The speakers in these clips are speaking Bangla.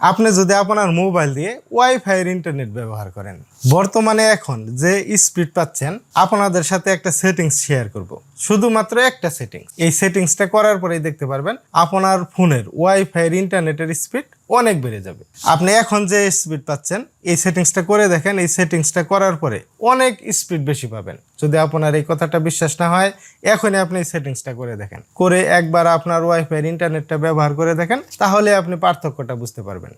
আপনি যদি আপনার মোবাইল দিয়ে ওয়াইফাই এর ইন্টারনেট ব্যবহার করেন, বর্তমানে এখন যে স্পিড পাচ্ছেন, আপনাদের সাথে একটা সেটিংস শেয়ার করব। শুধুমাত্র একটা সেটিংস। এই সেটিংসটা করার পরেই দেখতে পারবেন, আপনার ফোনের ওয়াইফাই এর ইন্টারনেটের স্পিড অনেক বেড়ে যাবে। আপনি এখন যে স্পিড পাচ্ছেন, এই সেটিংসটা করে দেখেন, এই সেটিংসটা করার পরে অনেক স্পিড বেশি পাবেন। যদি আপনার এই কথাটা বিশ্বাস না হয়, এখনই আপনি এই সেটিংসটা করে দেখেন। করে একবার আপনার ওয়াইফাই ইন্টারনেটটা ব্যবহার করে দেখেন, তাহলে আপনি পার্থক্যটা বুঝতে পারবেন।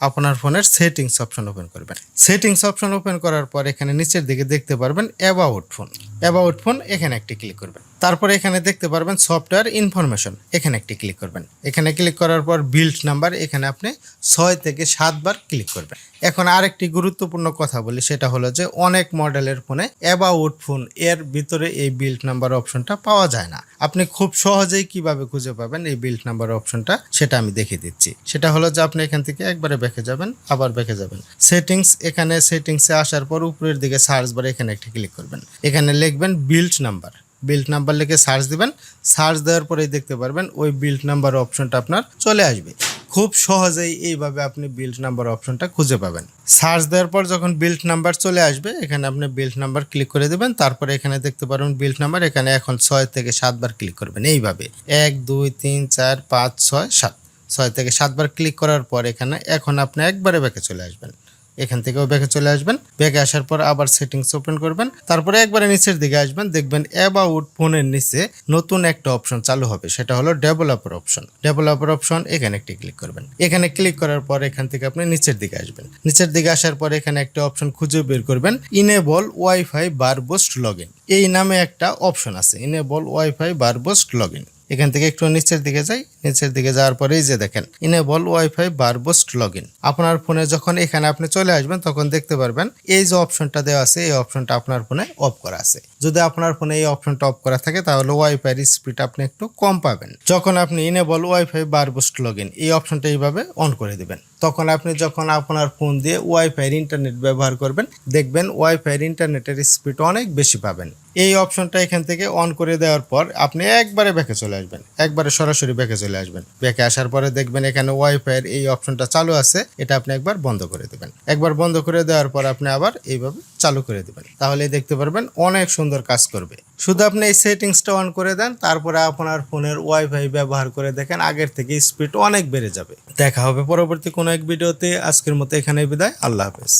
আপনার ফোনের সেটিংস অপশন ওপেন করবেন। সেটিংস অপশন ওপেন করার পর এখানে নিচের দিকে দেখতে পারবেন অ্যাবাউট ফোন অ্যাবাউট ফোন, এখানে একটি ক্লিক করবেন। তারপরে এখানে দেখতে পারবেন সফটওয়্যার ইনফরমেশন, এখানে একটি ক্লিক করবেন। এখানে ক্লিক করার পর বিল্ড নাম্বার, এখানে আপনি ছয় থেকে সাতবার ক্লিক করবেন। এখন আরেকটি গুরুত্বপূর্ণ কথা বলি, সেটা হলো যে অনেক মডেলের ফোনে অ্যাবাউট ফোন, এর ভিতরে এই বিল্ড নাম্বার অপশনটা পাওয়া যায় না। আপনি খুব সহজেই কীভাবে খুঁজে পাবেন এই বিল্ড নাম্বার অপশনটা, সেটা আমি দেখিয়ে দিচ্ছি। সেটা হলো যে আপনি এখান থেকে একবারে বেঁকে যাবেন, আবার বেঁকে যাবেন। সেটিংস, এখানে সেটিংসে আসার পর উপরের দিকে সার্চ বারে এখানে একটি ক্লিক করবেন। এখানে লিখবেন বিল্ড নাম্বার বিল্ড নাম্বার লিখে সার্চ দিবেন। সার্চ দেওয়ার পরেই দেখতে পারবেন ওই বিল্ড নাম্বার অপশনটা আপনার চলে আসবে। খুব সহজেই এইভাবে আপনি বিল্ড নাম্বার অপশনটা খুঁজে পাবেন। সার্চ দেওয়ার পর যখন বিল্ড নাম্বার চলে আসবে, এখানে আপনি বিল্ড নাম্বার ক্লিক করে দেবেন। তারপরে এখানে দেখতে পারবেন বিল্ড নাম্বার এখানে এখন ছয় থেকে সাতবার ক্লিক করবেন এইভাবে। এক, দুই, তিন, চার, পাঁচ, ছয়, সাত। ছয় থেকে সাতবার ক্লিক করার পর এখানে এখন আপনি একবারে ব্যাকে চলে আসবেন। এখান থেকেও ব্যাকে চলে আসবেন। ব্যাকে আসার পর আবার সেটিংস ওপেন করবেন। তারপরে একবারে নিচের দিকে আসবেন। দেখবেন অ্যাবাউট ফোনের নিচে নতুন একটা অপশন চালু হবে। সেটা হলো ডেভেলপার অপশন ডেভেলপার অপশন এখানে একটি ক্লিক করবেন। এখানে ক্লিক করার পর এখান থেকে আপনি নিচের দিকে আসবেন। নিচের দিকে আসার পর এখানে একটা অপশন খুঁজে বের করবেন। ইনেবল ওয়াইফাই বারবোস্ট লগ এই নামে একটা অপশন আছে। ইনেবল ওয়াইফাই বারবোস্ট লগ এখান থেকে একটু নিচের দিকে যাই। নিচের দিকে যাওয়ার পরেই যে দেখেন ইনেবল ওয়াইফাই বারবোস্ট লগ আপনার ফোনে যখন এখানে আপনি চলে আসবেন, তখন দেখতে পারবেন এই যে অপশনটা দেওয়া আছে, এই অপশনটা আপনার ফোনে অফ করা আছে। যদি আপনার ফোনে এই অপশনটা অফ করা থাকে, তাহলে ওয়াইফাই স্পিড আপনি একটু কম পাবেন। যখন আপনি ইনেবল ওয়াইফাই বারবোস্ট লগ এই অপশনটা এইভাবে অন করে দিবেন। তখন আপনি যখন আপনার ফোন দিয়ে ওয়াইফাই ইন্টারনেট ব্যবহার করবেন, দেখবেন ওয়াইফাই ইন্টারনেটের স্পিড অনেক বেশি পাবেন। এই অপশনটা এখান থেকে অন করে দেওয়ার পর আপনি একবারে ব্যাকে চলে আসবেন। একবারে সরাসরি ব্যাকে চলে আসবেন। ব্যাকে আসার পরে দেখবেন এখানে ওয়াইফাই এই অপশনটা চালু আছে, এটা আপনি একবার বন্ধ করে দেবেন। একবার বন্ধ করে দেওয়ার পর আপনি আবার এইভাবে চালু করে দেবেন। তাহলে দেখতে পারবেন অনেক সুন্দর কাজ করবে। শুধু আপনি এই সেটিংসটা অন করে দেন, তারপরে আপনার ফোনের ওয়াইফাই ব্যবহার করে দেখেন আগের থেকে স্পিড অনেক বেড়ে যাবে। দেখা হবে পরবর্তী কোনো এক ভিডিওতে আজকের মতো এখানে বিদায়। আল্লাহ হাফেজ।